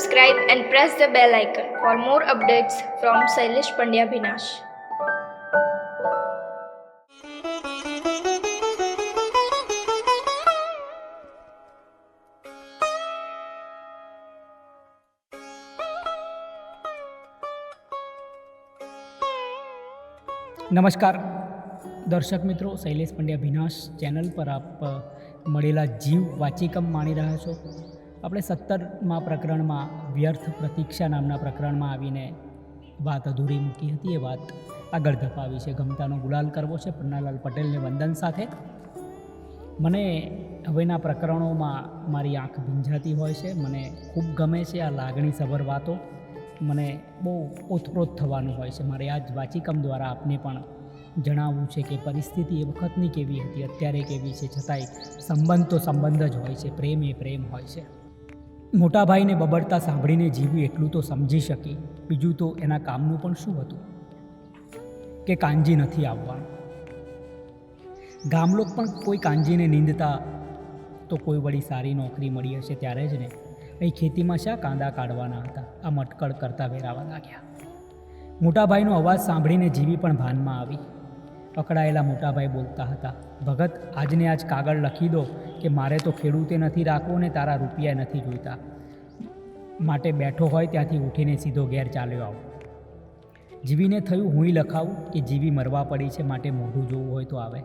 Subscribe and press the bell icon for more updates from Sailesh Pandya Binash. નમસ્કાર દર્શક મિત્રો Shailesh Pandya ભીનાશ channel પર આપ મળેલા જીવ વાચિકમ માણી રહ્યા છો આપણે સત્તરમાં પ્રકરણમાં વ્યર્થ પ્રતીક્ષા નામના પ્રકરણમાં આવીને વાત અધૂરી મૂકી હતી. એ વાત આગળ ધપાવી છે. ગમતાનો ગુલાલ કરવો છે. પન્નાલાલ પટેલને વંદન સાથે. મને હવેના પ્રકરણોમાં મારી આંખ ભીંજાતી હોય છે. મને ખૂબ ગમે છે આ લાગણીસભર વાતો. મને બહુ ઓતપ્રોત થવાનું હોય છે. મારે આ જ વાચિકમ દ્વારા આપને પણ જણાવવું છે કે પરિસ્થિતિ એ વખતની કેવી હતી, અત્યારે કેવી છે, છતાંય સંબંધ તો સંબંધ જ હોય છે. પ્રેમ એ પ્રેમ હોય છે. મોટા ભાઈને બબડતા સાંભળીને જીવી એટલું તો સમજી શકી, બીજું તો એના કામનું પણ શું હતું? કે કાંજી નથી આવવાનું. ગામલોક પણ કોઈ કાંજીને નીંદતા તો કોઈ વળી સારી નોકરી મળી હશે ત્યારે જ ને. અહીં ખેતીમાં શા કાંદા કાઢવાના હતા? આ મટકડ કરતા વેરાવા લાગ્યા. મોટાભાઈનો અવાજ સાંભળીને જીવી પણ ભાનમાં આવી. પકડાયેલા મોટાભાઈ બોલતા હતા, ભગત, આજને આજ કાગળ લખી દો કે મારે તો ખેડૂતે નથી રાખવો ને તારા રૂપિયા નથી જોઈતા. માટે બેઠો હોય ત્યાંથી ઉઠીને સીધો ઘેર ચાલ્યો આવો. જીવીને થયું હુંય લખાવું કે જીવી મરવા પડી છે માટે મોઢું જોવું હોય તો આવે.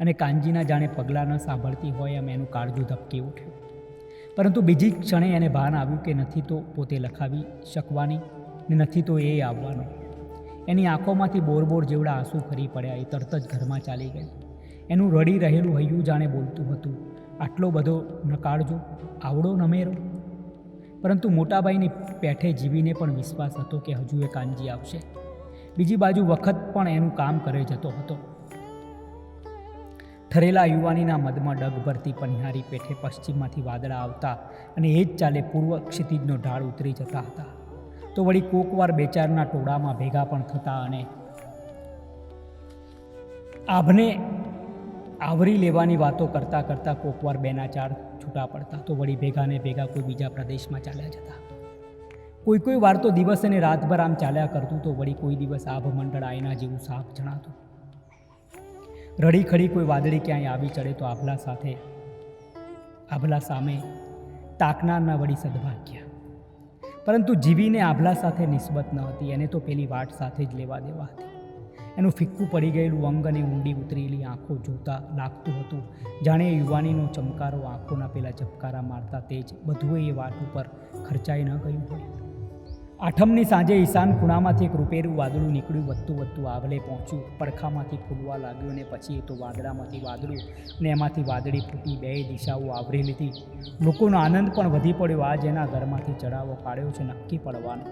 અને કાનજીના જાણે પગલાં ન સાંભળતી હોય એમ એનું કાળજું ધબકી ઉઠ્યું. પરંતુ બીજી ક્ષણે એને ભાન આવ્યું કે નથી તો પોતે લખાવી શકવાની ને નથી તો એ આવવાનું. એની આંખોમાંથી બોર બોર જેવડા આંસુ ફરી પડ્યા, એ તરત જ ઘરમાં ચાલી ગઈ. એનું રડી રહેલું હૈયું જાણે બોલતું હતું, આટલો બધો નકાળજો, આવડો નમેરો પરંતુ મોટાભાઈની પેઠે જીવીને પણ વિશ્વાસ હતો કે હજુ એ કાનજી આવશે. બીજી બાજુ વખત પણ એનું કામ કરે જતો હતો. ઠરેલા યુવાનીના મદમાં ડગ ભરતી પનિહારી પેઠે પશ્ચિમમાંથી વાદળા આવતા અને એ જ ચાલે પૂર્વ ક્ષિતિજનો ઢાળ ઉતરી જતા હતા. તો વળી કોકવાર બેચારના ટોળામાં ભેગા પણ થતા અને આભને આવરી લેવાની વાતો કરતાં કરતાં કોકવાર બેના ચાર છૂટા પડતા તો વળી ભેગાને ભેગા કોઈ બીજા પ્રદેશમાં ચાલ્યા જતા. કોઈ કોઈ વાર તો દિવસ અને રાતભર આમ ચાલ્યા કરતું તો વળી કોઈ દિવસ આભ મંડળ આયના જેવું સાફ જણાતું. રડી ખડી કોઈ વાદળી ક્યાંય આવી ચડે તો આભલા સાથે, આભલા સામે તાકનારના વળી સદભાગ્ય. પરંતુ જીવીને આભલા સાથે નિસ્બત ન હતી, એને તો પેલી વાટ સાથે જ લેવા દેવા હતી. એનું ફિક્કું પડી ગયેલું અંગ અને ઊંડી ઉતરેલી આંખો જોતા લાગતું હતું. જાણે યુવાનીનો ચમકારો આંખોના પેલા ઝબકારા મારતા તે જ બધું એ વાત ઉપર ખર્ચાઈ ન ગયું હોય. આઠમની સાંજે ઈશાન ખૂણામાંથી એક રૂપેરું વાદળું નીકળ્યું, વધતું વધતું આવલે પહોંચ્યું. પડખામાંથી ફૂલવા લાગ્યું અને પછી તો વાદળામાંથી વાદળું ને એમાંથી વાદળી ફૂટી બે દિશાઓ આવરી લીધી. લોકોનો આનંદ પણ વધી પડ્યો. આ જેના ઘરમાંથી ચડાવો પાડ્યો છે નક્કી પડવાનો.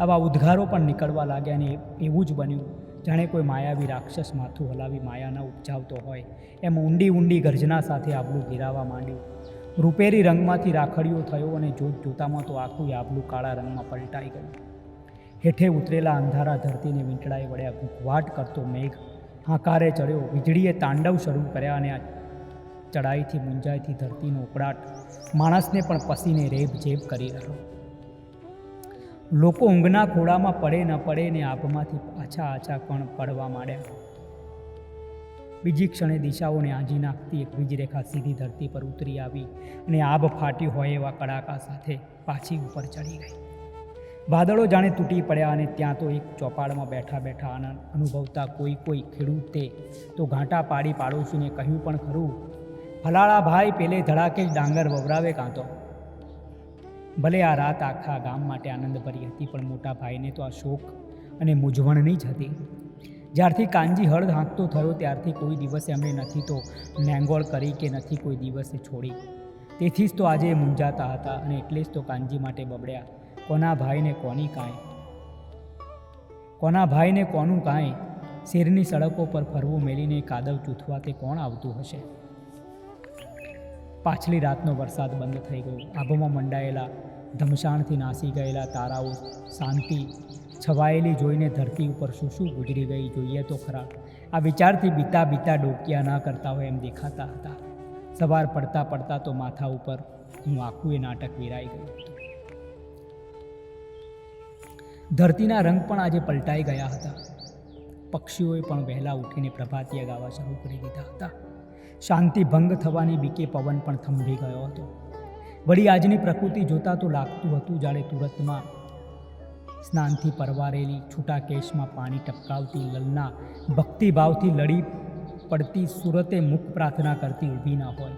આવા ઉદ્ગારો પણ નીકળવા લાગ્યા અને એવું જ બન્યું. જાણે કોઈ માયાવી રાક્ષસ માથું હલાવી માયાના ઉપજાવતો હોય. એમ ઊંડી ઊંડી ગર્જના સાથે આબલું ઘેરાવા માંડ્યું. રૂપેરી રંગમાંથી રાખડીઓ થયો અને જોત જોતામાં તો આખું આબલું કાળા રંગમાં પલટાઈ ગયું. હેઠે ઉતરેલા અંધારા ધરતીને વીંટળાએ વળ્યા ઘૂંઘવાટ કરતો મેઘ હાકારે ચડ્યો. વીજળીએ તાંડવ શરૂ કર્યા અને આ ચડાઈથી મુંજાઈથી ધરતીનો ઉકળાટ માણસને પણ પસીને રેબ જેબ કરી રહ્યો. લોકો ઊંઘના ખોળામાં પડે ન પડે ને આભમાંથી આછા આછા કણ પડવા માંડ્યા. બીજી ક્ષણે દિશાઓને આંજી નાખતી એક વીજરેખા સીધી ધરતી પર ઉતરી આવી અને આભ ફાટી હોય એવા કડાકા સાથે પાછી ઉપર ચડી ગઈ. વાદળો જાણે તૂટી પડ્યા અને ત્યાં તો એક ચોપાડમાં બેઠા બેઠા આનંદ અનુભવતા કોઈ કોઈ ખેડૂતે તો ઘાંટા પાડી પાડોશીને કહ્યું પણ ખરું, ફલાળા ભાઈ પેલે ધડાકે જ ડાંગર વવરાવે કાં તો ભલે આ રાત આખા ગામ માટે આનંદભરી હતી પણ મોટા ભાઈને તો આ શોક અને મૂંઝવણની જ હતી. જ્યારથી કાનજી હળ હાંકતો થયો, ત્યારથી કોઈ દિવસે એમણે નથી તો નેંગોળ કરી કે નથી કોઈ દિવસે છોડી. તેથી જ તો આજે મૂંઝાતા હતા અને એટલે જ તો કાનજી માટે બબડ્યા. કોના ભાઈને કોની કાંઈ? કોના ભાઈને કોનું કાંઈ? શેરની સડકો પર ફરવું મેલીને કાદવ ચૂથવા તે કોણ આવતું હશે? પાછલી રાતનો વરસાદ બંધ થઈ ગયો. આબોમાં મંડાયેલા ધમશાણથી નાસી ગયેલા તારાઓ શાંતિ છવાયેલી જોઈને ધરતી ઉપર શું શું ગુજરી ગઈ જોઈએ તો ખરા. આ વિચારથી બીતા બીતા ડોકિયા ન કરતા હોય એમ દેખાતા હતા. સવાર પડતા પડતા તો માથા ઉપર હું આખું એ નાટક વિરાઈ ગયું ધરતીના રંગ પણ આજે પલટાઈ ગયા હતા. પક્ષીઓએ પણ વહેલા ઉઠીને પ્રભાતિયા ગાવા શરૂ કરી દીધા હતા. શાંતિ ભંગ થવાની બીકે પવન પણ થંભી ગયો હતો. વળી આજની પ્રકૃતિ જોતાં તો લાગતું હતું જાણે તુરતમાં સ્નાનથી પરવારેલી છૂટા કેશમાં પાણી ટપકાવતી લલના ભક્તિભાવથી લડી પડતી સુરતે મુખ પ્રાર્થના કરતી ઊભી ન હોય.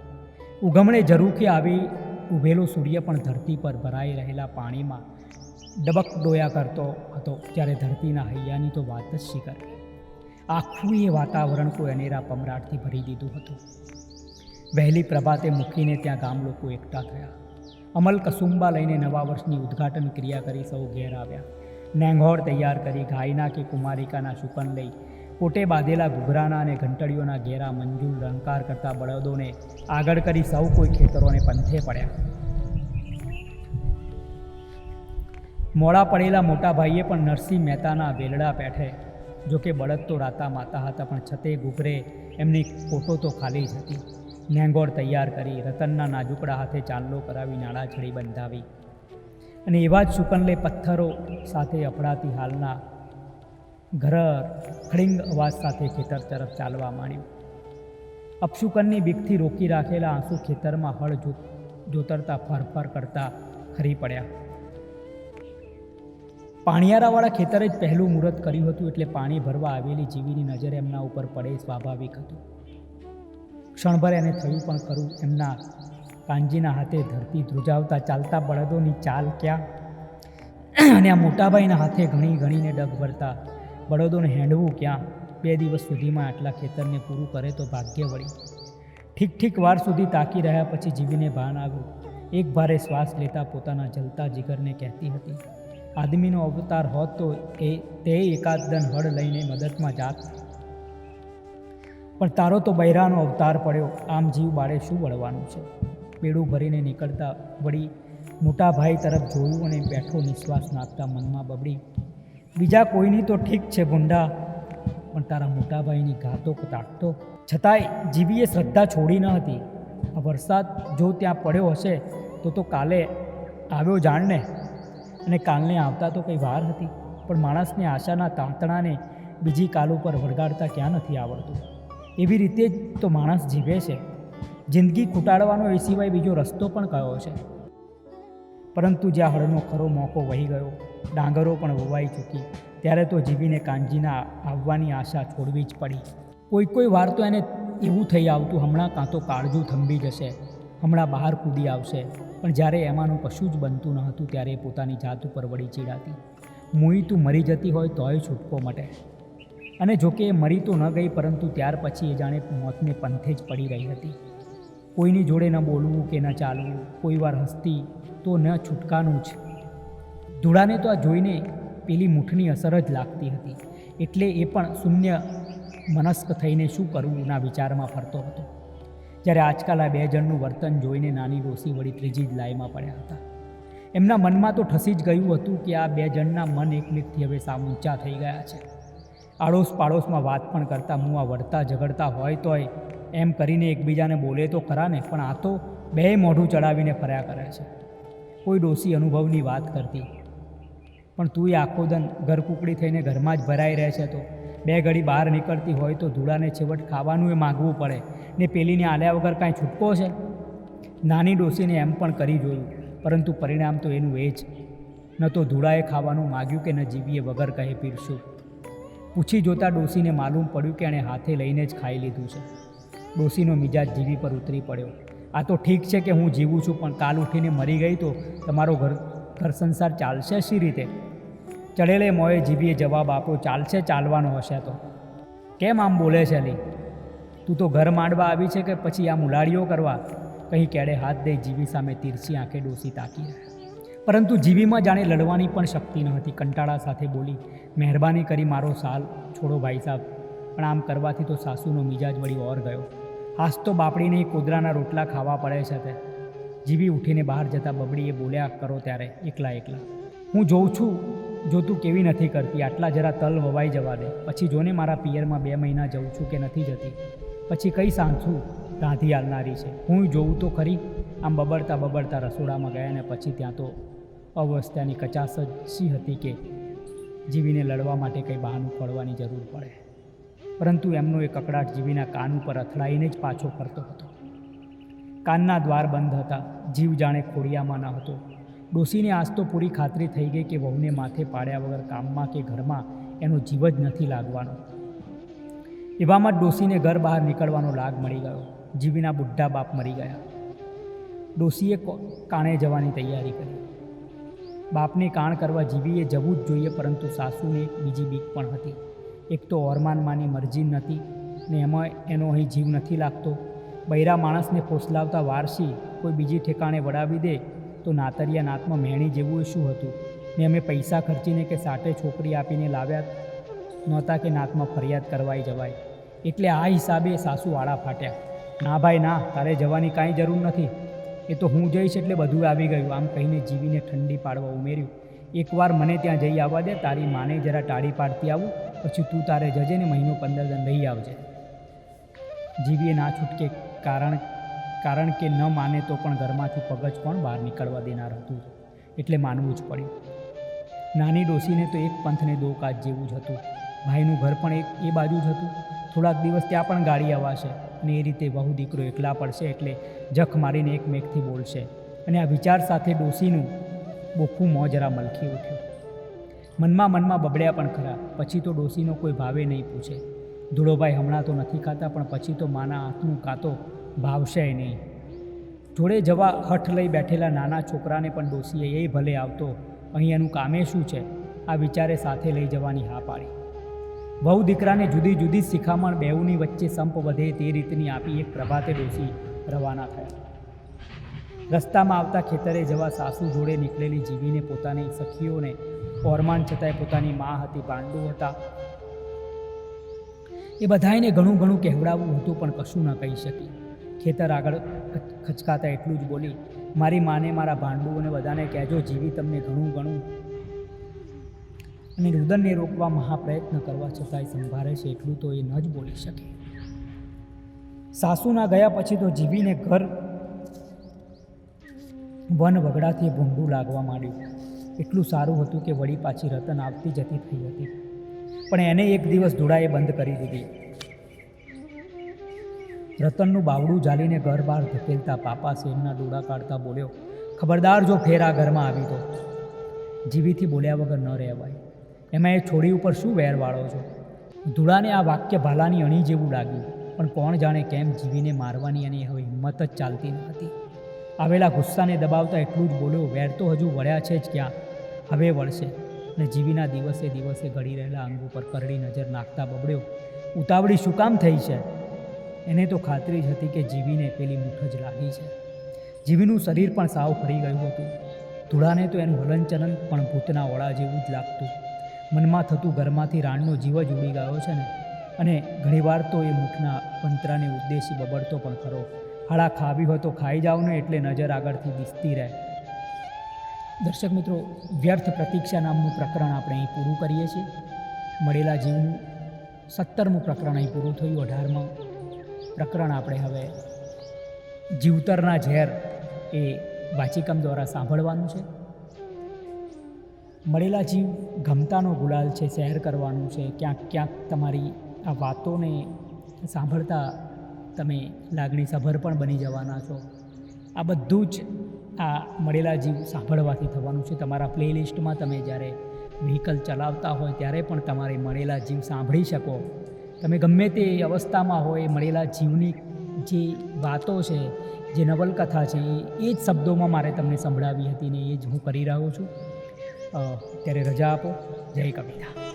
ઉગમણે ઝરૂખે આવી ઊભેલો સૂર્ય પણ ધરતી પર ભરાઈ રહેલા પાણીમાં ડબક ડોયા કરતો હતો, જ્યારે ધરતીના હૈયાની તો વાત જ શી આખું એ વાતાવરણ કોઈ અનેરા પમરાટથી ભરી દીધું હતું. વહેલી પ્રભાતે મૂકીને ત્યાં ગામ લોકો એકઠા થયા. અમલ કસુંબા લઈને નવા વર્ષની ઉદ્ઘાટન ક્રિયા કરી સૌ ઘેર આવ્યા. નેંઘોળ તૈયાર કરી ગાયના કે કુમારિકાના શુકન લઈ. કોટે બાંધેલા ઘૂઘરાના અને ઘંટડીઓના ઘેરા મંજૂર રંકાર કરતા બળદોને આગળ કરી સૌ કોઈ ખેતરોને પંથે પડ્યા. મોડા પડેલા મોટા ભાઈએ પણ નરસિંહ મહેતાના વેલડા પેઠે જો કે બળદ તો રાતા માતા હતા પણ છતે ઘૂઘરે એમની ફોટો તો ખાલી જ હતી. નેંગોળ તૈયાર કરી રતનના નાજુકડા હાથે ચાંદલો કરાવી નાળા છડી બંધાવી. અને એવા જ શુકનલે પથ્થરો સાથે અફડાતી હાલના ઘર ખડિંગ અવાજ સાથે ખેતર તરફ ચાલવા માંડ્યું. અપશુકનની બીકથી રોકી રાખેલા આંસુ ખેતરમાં હળ જોતરતા ફરફર કરતા ખરી પડ્યા. પાણીયારાવાળા ખેતરે જ પહેલું મુહૂર્ત કર્યું હતું એટલે પાણી ભરવા આવેલી જીવીની નજર એમના ઉપર પડે સ્વાભાવિક હતું. ક્ષણભર એને થયું પણ ખરું. એમના કાનજીના હાથે ધરતી ધ્રુજાવતા ચાલતા બળદોની ચાલ ક્યાં? અને આ મોટાભાઈના હાથે ઘણી ઘણીને ડગ ભરતા બળદોને હેંડવું ક્યાં? બે દિવસ સુધીમાં આટલા ખેતરને પૂરું કરે તો ભાગ્ય વળી. ઠીક ઠીક વાર સુધી તાકી રહ્યા પછી જીવીને ભાન આવ્યું. એક ભારે શ્વાસ લેતા પોતાના જલતા જીગરને કહેતી હતી, આદમીનો અવતાર હોત તો એ, તે એકાદ દન હળ લઈને મદદમાં જાત. પણ તારો તો બૈરાનો અવતાર પડ્યો. આમ જીવ બાળે શું વળવાનું છે? બેડું ભરીને નીકળતા વળી મોટા ભાઈ તરફ જોયું અને બેઠો નિશ્વાસ નાખતા મનમાં બબડી, બીજા કોઈની તો ઠીક છે ભૂંડા, પણ તારા મોટા ભાઈની ગાતો તાકતો છતાંય જીવીએ શ્રદ્ધા છોડી ન હતી. આ વરસાદ જો ત્યાં પડ્યો હશે તો તો કાલે આવ્યો જાણને. અને કાલને આવતા તો કંઈ વાર હતી. પણ માણસને આશાના તાંતણાને બીજી કાલ ઉપર વળગાડતા ક્યાં નથી આવડતું. એવી રીતે જ તો માણસ જીવે છે. જિંદગી ખૂટાડવાનો એ સિવાય બીજો રસ્તો પણ કયો છે? પરંતુ જ્યાં હળનો ખરો મોકો વહી ગયો, ડાંગરો પણ વવાઈ ચૂકી ત્યારે તો જીવીને કાનજીના આવવાની આશા છોડવી જ પડી. કોઈ કોઈ વાર તો એને એવું થઈ આવતું, હમણાં કાં તો કાળજું થંભી જશે, હમણાં બહાર કૂદી આવશે. પણ જ્યારે એમાંનું કશું જ બનતું ન હતું, ત્યારે એ પોતાની જાત ઉપર વળી ચીડાતી. મુઈ તું મરી જતી હોય તોય છૂટકો મટે. અને જોકે એ મરી તો ન ગઈ, પરંતુ ત્યાર પછી એ જાણે મોતને પંથે જ પડી રહી હતી. કોઈની જોડે ન બોલવું કે ન ચાલવું, કોઈ વાર હસતી તો ન છૂટકાનું જ. ધૂળાને તો આ જોઈને પેલી મૂઠની અસર જ લાગતી હતી. એટલે એ પણ શૂન્ય મનસ્ક થઈને શું કરવું ના વિચારમાં ફરતો હતો. જ્યારે આજકાલ આ બે જણનું વર્તન જોઈને નાની ડોસી વળી ત્રીજી જ લાઈમાં પડ્યા હતા. એમના મનમાં તો ઠસી જ ગયું હતું કે આ બે જણના મન એકમેકથી હવે સાવ ઊંચા થઈ ગયા છે. આડોશ પાડોશમાં વાત પણ કરતા, મુવા વળતા, ઝઘડતા હોય તોય એમ કરીને એકબીજાને બોલે તો ખરા ને પણ આ તો બે મોઢું ચડાવીને ફર્યા કરે છે. કોઈ ડોસી અનુભવની વાત કરતી. પણ તું એ આખો દન ઘરકુકડી થઈને ઘરમાં જ ભરાઈ રહે છે તો. બે ઘડી બહાર નીકળતી હોય તો ધૂળાને છેવટ ખાવાનું એ માગવું પડે. ને પેલીને આલ્યા વગર કાંઈ છૂટકો છે? નાની ડોસીને એમ પણ કરી જોયું, પરંતુ પરિણામ તો એનું એ જ. ન તો ધૂળાએ ખાવાનું માગ્યું કે ન જીવીએ વગર કહે પીરશું. પૂછી જોતા ડોસીને માલુમ પડ્યું કે એણે હાથે લઈને જ ખાઈ લીધું છે. ડોસીનો મિજાજ જીવી પર ઉતરી પડ્યો. આ તો ઠીક છે કે હું જીવું છું, પણ કાલ ઉઠીને મરી ગઈ તો તમારો ઘર ઘર સંસાર ચાલશે શી રીતે? ચડેલે મોએ જીવીએ જવાબ આપ્યો, ચાલશે, ચાલવાનો હશે તો. કેમ આમ બોલે છે અલી? તું તો ઘર માંડવા આવી છે કે પછી આ મુલાડીઓ કરવા? કંઈ કેડે હાથ દઈ જીવી સામે તીરછી આંખે ડોસી તાકી રહ્યા પરંતુ જીવીમાં જાણે લડવાની પણ શક્તિ ન હતી. કંટાળા સાથે બોલી, મહેરબાની કરી મારો સાલ છોડો ભાઈ સાહેબ પણ આમ કરવાથી તો સાસુનો મિજાજ વળી ઓર ગયો. હાસ તો બાપડીને કોદરાના રોટલા ખાવા પડે છે તે. જીવી ઉઠીને બહાર જતા બબડીએ બોલ્યા, કરો ત્યારે, એકલા એકલા. હું જોઉં છું, જો તું કેવી નથી કરતી, આટલા જરા તલ વવાઈ જવા દે. પછી જોને મારા પિયરમાં બે મહિના જઉં છું કે નથી જતી. પછી કઈ સાંજું રાંધી આલનારી છે? હું જોઉં તો ખરી. આમ બબડતા બબડતા રસોડામાં ગયા ને પછી ત્યાં તો અવસ્થાની કચાસ જ હતી કે જીવીને લડવા માટે કંઈ બહાનું પડવાની જરૂર પડે. પરંતુ એમનો એ કકડાટ જીવીના કાન ઉપર અથડાઈને જ પાછો ફરતો હતો. કાનના દ્વાર બંધ હતા. જીવ જાણે ખોડિયામાં ન હતો. ડોસીને આજ તો પૂરી ખાતરી થઈ ગઈ કે વહુને માથે પાડ્યા વગર કામમાં કે ઘરમાં એનો જીવ જ નથી લાગવાનો. એવામાં ડોશીને ઘર બહાર નીકળવાનો લાગ મળી ગયો. જીવીના બુઢા બાપ મરી ગયા. ડોશીએ કાણે જવાની તૈયારી કરી. બાપને કાણ કરવા જીવીએ જવું જ જોઈએ, પરંતુ સાસુને એક બીજી બીક પણ હતી. એક તો ઓરમાનમાંની મરજી નથી ને એમાં એનો અહીં જીવ નથી લાગતો. બૈરા માણસને ફોસલાવતા વારસી કોઈ બીજી ઠેકાણે વડાવી દે, તો નાતરિયા નાતમાં મેણી જેવું એ શું હતું? ને અમે પૈસા ખર્ચીને કે સાટે છોકરી આપીને લાવ્યા નહોતા કે નાતમાં ફરિયાદ કરવાઈ જવાય? એટલે આ હિસાબે સાસુ આડા ફાટ્યા. ના ભાઈ, ના, તારે જવાની કાંઈ જરૂર નથી. એ તો હું જઈશ એટલે બધું આવી ગયું. આમ કહીને જીવીને ઠંડી પાડવા ઉમેર્યું. એકવાર મને ત્યાં જઈ આવવા દે, તારી માને જરા ટાળી પાડતી આવું, પછી તું તારે જજે ને મહિનો પંદર દન રહી આવજે. જીવીએ ના છૂટકે કારણ કારણ કે ન માને તો પણ ઘરમાંથી પગજ કોણ બહાર નીકળવા દેનાર હતું. એટલે માનવું જ પડ્યું. નાની ડોસીને તો એક પંથને દો કાચ જેવું જ હતું. ભાઈનું ઘર પણ એક એ બાજુ જ હતું. થોડાક દિવસ ત્યાં પણ ગાડી આવશે અને એ રીતે વહુ દીકરો એકલા પડશે એટલે જખ મારીને એક મેઘથી બોલશે. અને આ વિચાર સાથે ડોસીનું બોખું મોં જરા મલખી ઉઠ્યું. મનમાં મનમાં બબડ્યા પણ ખરા. પછી તો ડોસીનો કોઈ ભાવે નહીં પૂછે. ધૂળોભાઈ હમણાં તો નથી ખાતા, પણ પછી તો માના હાથનું કાતો ભાવશે નહીં. જોડે જવા હઠ લઈ બેઠેલા નાના છોકરાને પણ ડોસીએ એ ભલે આવતો અહીં એનું કામે શું છે? આ વિચારે સાથે લઈ જવાની હા પાડી. વહુ દીકરાને જુદી જુદી શિખામણ બેઉની વચ્ચે સંપ વધે તે રીતની આપી એક પ્રભાતે ડોસી રવાના થયા. રસ્તામાં આવતા ખેતરે જવા સાસુ જોડે નીકળેલી જીવીને પોતાની સખીઓને ઓરમાન છતાંય પોતાની મા હતી પાંડુ હતા. એ બધાને ઘણું ઘણું કહેવડાવવું હતું પણ કશું ન કહી શકી. ખેતર આગળ ખચકાતા એટલું જ બોલી, મારી માને મારા ભાંડુઓને બધાને કહેજો, જીવી તમને ઘણું ઘણું અને રુદનને રોકવા મહાપ્રયત્ન કરવા છતાંય સંભાળે છે એટલું તો એ ન જ બોલી શકે. સાસુના ગયા પછી તો જીવીને ઘર વન વગડાથી ભૂંડું લાગવા માંડ્યું. એટલું સારું હતું કે વળી પાછી રતન આવતી જતી થઈ હતી. પણ એને એક દિવસ ધૂળાએ બંધ કરી દીધી. રતનનું બાવડું જાલીને ઘર બહાર ધકેલતા પાપા સેમના ડોળા કાઢતા બોલ્યો, ખબરદાર જો ફેર આ ઘરમાં આવી તો. જીવીથી બોલ્યા વગર ન રહેવાય. એમાં એ છોડી ઉપર શું વેર વાળો છો? ધૂળાને આ વાક્ય ભાલાની અણી જેવું લાગ્યું, પણ કોણ જાણે કેમ જીવીને મારવાની અને હવે હિંમત જ ચાલતી ન હતી. આવેલા ગુસ્સાને દબાવતા એટલું જ બોલ્યો, વેર તો હજુ વળ્યા છે જ ક્યાં? હવે વળશે. અને જીવીના દિવસે દિવસે ઘડી રહેલા અંગ ઉપર કરડી નજર નાખતા બબડ્યો, ઉતાવળી શું કામ થઈ છે? એને તો ખાતરી જ હતી કે જીવીને પેલી મૂઠ જ લાગી છે. જીવીનું શરીર પણ સાવ ફરી ગયું હતું. ધૂળાને તો એનું હલનચલન પણ ભૂતના ઓળા જેવું જ લાગતું. મનમાં થતું ઘરમાંથી રાણનો જીવ જ ઉડી ગયો છે ને? અને ઘણીવાર તો એ મુખના પંતરાને ઉદ્દેશી બબડતો પણ ખરો. હાડા ખાવી હોય તો ખાઈ જાઓ ને એટલે નજર આગળથી દિસતી રહે. દર્શક મિત્રો, વ્યર્થ પ્રતીક્ષા નામનું પ્રકરણ આપણે અહીં પૂરું કરીએ છીએ. મળેલા જીવનું સત્તરમું પ્રકરણ અહીં પૂરું થયું અઢારમાં. પ્રકરણ આપણે હવે જીવતરના ઝેર એ વાચિકમ દ્વારા સાંભળવાનું છે. મળેલા જીવ ગમતાનો ગુલાલ છે શેર કરવાનું છે, ક્યાંક ક્યાંક તમારી આ વાતોને સાંભળતા તમે લાગણીસભર પણ બની જવાના છો. આ બધું જ આ મળેલા જીવ સાંભળવાથી થવાનું છે. તમારા પ્લેલિસ્ટમાં તમે જ્યારે વ્હીકલ ચલાવતા હોય ત્યારે પણ તમારે મળેલા જીવ સાંભળી શકો. તમે ગમે તે અવસ્થામાં હોય, મળેલા જીવની જે વાતો છે, જે નવલકથા છે એ જ શબ્દોમાં મારે તમને સંભળાવી હતી ને એ જ હું કરી રહ્યો છું. ત્યારે રજા આપો. જય કવિતા